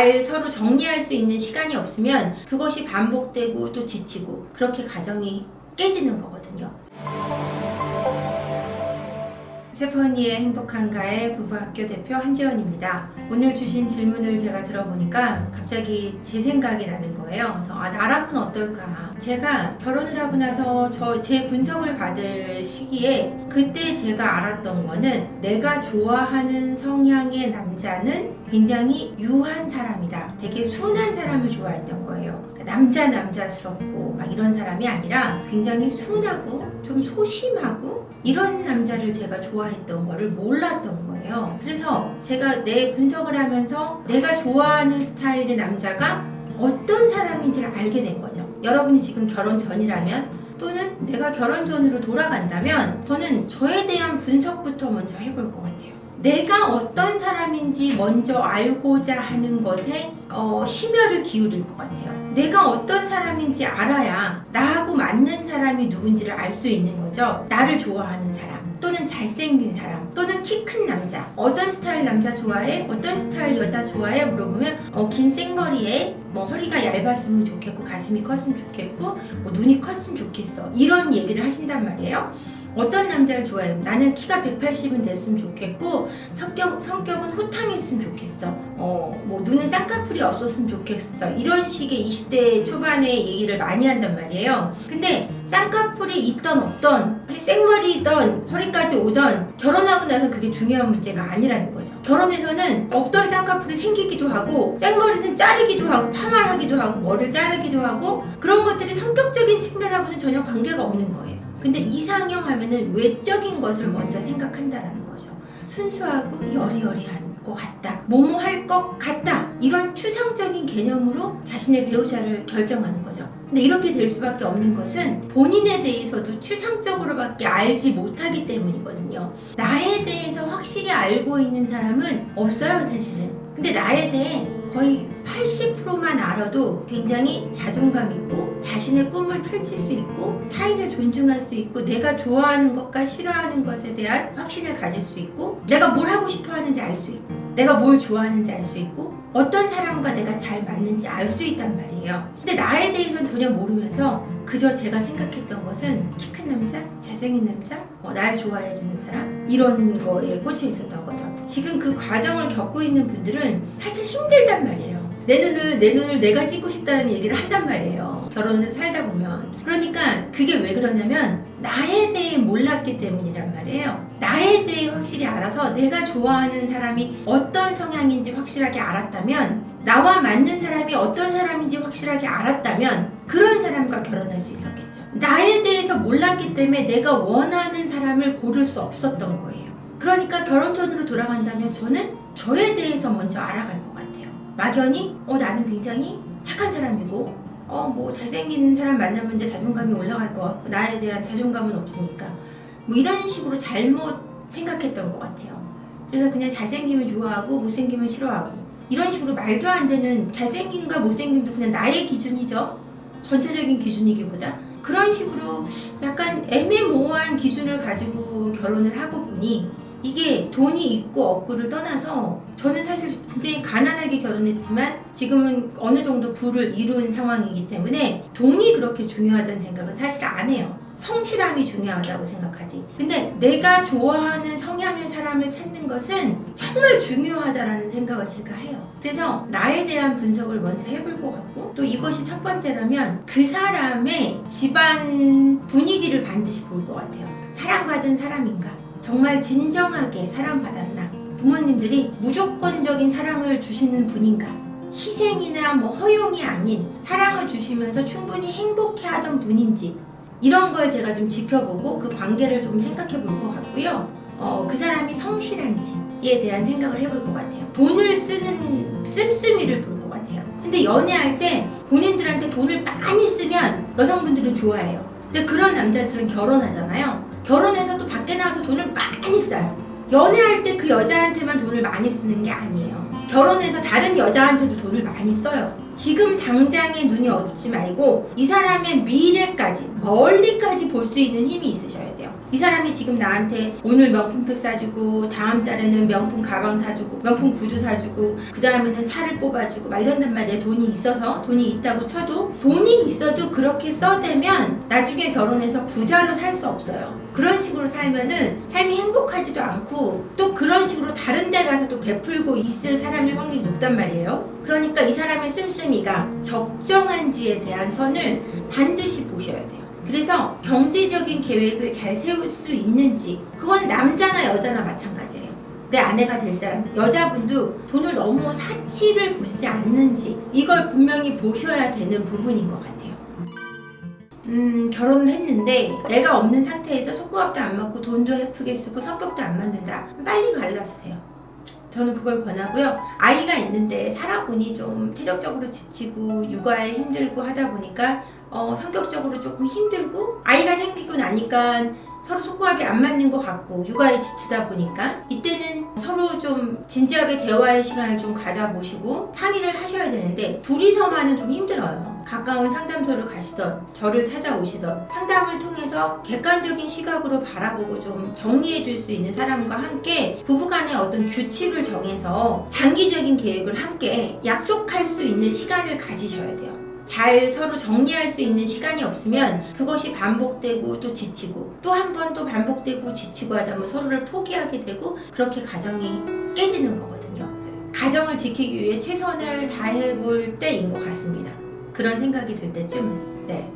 잘 서로 정리할 수 있는 시간이 없으면 그것이 반복되고 또 지치고 그렇게 가정이 깨지는 거거든요. 세퍼니의 행복한가의 부부학교 대표 한지연입니다. 오늘 주신 질문을 제가 들어보니까 갑자기 제 생각이 나는 거예요. 그래서 아 나라면 어떨까? 제가 결혼을 하고 나서 저 제 분석을 받을 시기에 그때 제가 알았던 거는 내가 좋아하는 성향의 남자는 굉장히 유한 사람이다. 되게 순한 사람을 좋아했던 거예요. 그러니까 남자 남자스럽고 막 이런 사람이 아니라 굉장히 순하고 좀 소심하고 이런 남자를 제가 좋아했던 거를 몰랐던 거예요. 그래서 제가 내 분석을 하면서 내가 좋아하는 스타일의 남자가 어떤 사람인지를 알게 된 거죠. 여러분이 지금 결혼 전이라면 또는 내가 결혼 전으로 돌아간다면 저는 저에 대한 분석부터 먼저 해볼 것 같아요. 내가 어떤 사람인지 먼저 알고자 하는 것에 어, 심혈을 기울일 것 같아요. 내가 어떤 사람인지 알아야 맞는 사람이 누군지를 알 수 있는 거죠. 나를 좋아하는 사람. 또는 잘생긴 사람 또는 키 큰 남자 어떤 스타일 남자 좋아해 어떤 스타일 여자 좋아해 물어보면 어, 긴 생머리에 뭐 허리가 얇았으면 좋겠고 가슴이 컸으면 좋겠고 뭐 눈이 컸으면 좋겠어 이런 얘기를 하신단 말이에요 어떤 남자를 좋아해요? 나는 키가 180은 됐으면 좋겠고 성격, 성격은 호탕했으면 좋겠어. 어, 뭐 눈은 쌍꺼풀이 없었으면 좋겠어. 이런 식의 20대 초반의 얘기를 많이 한단 말이에요. 근데 쌍꺼풀이 있던 없던 생머리던 허리까지 오던 결혼하고 나서 그게 중요한 문제가 아니라는 거죠. 결혼해서는 없던 쌍꺼풀이 생기기도 하고 생머리는 자르기도 하고 파마하기도 하고 머리를 자르기도 하고 그런 것들이 성격적인 측면하고는 전혀 관계가 없는 거예요 근데 이상형 하면은 외적인 것을 먼저 생각한다라는 거죠. 순수하고 여리여리한 것 같다. 뭐뭐 할 것 같다. 이런 추상적인 개념으로 자신의 배우자를 결정하는 거죠. 근데 이렇게 될 수밖에 없는 것은 본인에 대해서도 추상적으로밖에 알지 못하기 때문이거든요. 나에 대해서 확실히 알고 있는 사람은 없어요, 사실은. 근데 나에 대해 거의 80%만 알아도 굉장히 자존감 있고 자신의 꿈을 펼칠 수 있고 타인을 존중할 수 있고 내가 좋아하는 것과 싫어하는 것에 대한 확신을 가질 수 있고 내가 뭘 하고 싶어 하는지 알 수 있고 내가 뭘 좋아하는지 알 수 있고 어떤 사람과 내가 잘 맞는지 알 수 있단 말이에요. 근데 나에 대해서는 전혀 모르면서 그저 제가 생각했던 것은 키 큰 남자, 잘생긴 남자, 어, 날 좋아해주는 사람 이런 거에 꽂혀 있었던 거죠. 지금 그 과정을 겪고 있는 분들은 사실 힘들단 말이에요. 내 눈을 내 눈을 내가 찍고 싶다는 얘기를 한단 말이에요. 결혼해서 살다 보면 그러니까 그게 왜 그러냐면 나에 대해 몰랐기 때문이란 말이에요. 나에 대해 확실히 알아서 내가 좋아하는 사람이 어떤 성향인지 확실하게 알았다면 나와 맞는 사람이 어떤 사람인지 확실하게 알았다면 그런 사람과 결혼할 수 있었겠죠. 나에 대해서 몰랐기 때문에 내가 원하는 사람을 고를 수 없었던 거예요. 그러니까 결혼 전으로 돌아간다면 저는 저에 대해서 먼저 알아갈 것 같아요. 막연히 어 나는 굉장히 착한 사람이고 어 뭐 잘생긴 사람 만나면 내 자존감이 올라갈 것 같고 나에 대한 자존감은 없으니까 뭐 이런 식으로 잘못 생각했던 것 같아요. 그래서 그냥 잘생기면 좋아하고 못생기면 싫어하고 이런 식으로 말도 안 되는 잘생김과 못생김도 그냥 나의 기준이죠. 전체적인 기준이기보다 그런 식으로 약간 애매모호한 기준을 가지고 결혼을 하고 보니 이게 돈이 있고 없고를 떠나서 저는 사실 굉장히 가난하게 결혼했지만 지금은 어느 정도 부를 이룬 상황이기 때문에 돈이 그렇게 중요하다는 생각은 사실 안 해요. 성실함이 중요하다고 생각하지. 근데 내가 좋아하는 사람을 찾는 것은 정말 중요하다라는 생각을 제가 해요. 그래서 나에 대한 분석을 먼저 해볼 것 같고 또 이것이 첫 번째라면 그 사람의 집안 분위기를 반드시 볼 것 같아요. 사랑받은 사람인가? 정말 진정하게 사랑받았나? 부모님들이 무조건적인 사랑을 주시는 분인가? 희생이나 뭐 허용이 아닌 사랑을 주시면서 충분히 행복해 하던 분인지 이런 걸 제가 좀 지켜보고 그 관계를 좀 생각해 볼 것 같고요. 어, 그 사람이 성실한지에 대한 생각을 해볼 것 같아요. 돈을 쓰는 씀씀이를 볼 것 같아요. 근데 연애할 때 본인들한테 돈을 많이 쓰면 여성분들은 좋아해요. 근데 그런 남자들은 결혼하잖아요. 결혼해서 또 밖에 나가서 돈을 많이 써요. 연애할 때 그 여자한테만 돈을 많이 쓰는 게 아니에요. 결혼해서 다른 여자한테도 돈을 많이 써요. 지금 당장에 눈이 어둡지 말고 이 사람의 미래까지 멀리까지 볼 수 있는 힘이 있으셔야 돼요. 이 사람이 지금 나한테 오늘 명품백 사주고 다음 달에는 명품 가방 사주고 명품 구두 사주고 그 다음에는 차를 뽑아주고 막 이런단 말이에요. 돈이 있어서 돈이 있다고 쳐도 돈이 있어도 그렇게 써대면 나중에 결혼해서 부자로 살 수 없어요. 그런 식으로 살면은 삶이 행복하지도 않고 또 그런 식으로 다른 데 가서 또 베풀고 있을 사람일 확률이 높단 말이에요. 그러니까 이 사람의 씀씀이가 적정한지에 대한 선을 반드시 보셔야 돼요. 그래서 경제적인 계획을 잘 세울 수 있는지 그건 남자나 여자나 마찬가지예요. 내 아내가 될 사람 여자분도 돈을 너무 사치를 부리지 않는지 이걸 분명히 보셔야 되는 부분인 것 같아요. 음 결혼을 했는데 애가 없는 상태에서 속구합도 안 맞고 돈도 예쁘게 쓰고 성격도 안 맞는다 빨리 갈라 쓰세요. 저는 그걸 권하고요. 아이가 있는데 살아보니 좀 체력적으로 지치고 육아에 힘들고 하다 보니까 어, 성격적으로 조금 힘들고 아이가 생기고 나니까 서로 속구합이 안 맞는 것 같고 육아에 지치다 보니까 이때는 서로 좀 진지하게 대화의 시간을 좀 가져보시고 상의를 하셔야 되는데 둘이서만은 좀 힘들어요. 가까운 상담소를 가시던 저를 찾아오시던 상담을 통해서 객관적인 시각으로 바라보고 좀 정리해 줄 수 있는 사람과 함께 부부간의 어떤 규칙을 정해서 장기적인 계획을 함께 약속할 수 있는 시간을 가지셔야 돼요. 잘 서로 정리할 수 있는 시간이 없으면 그것이 반복되고 또 지치고 또 한 번 또 반복되고 지치고 하다 보면 서로를 포기하게 되고 그렇게 가정이 깨지는 거거든요. 가정을 지키기 위해 최선을 다해 볼 때인 것 같습니다. 그런 생각이 들 때쯤은 네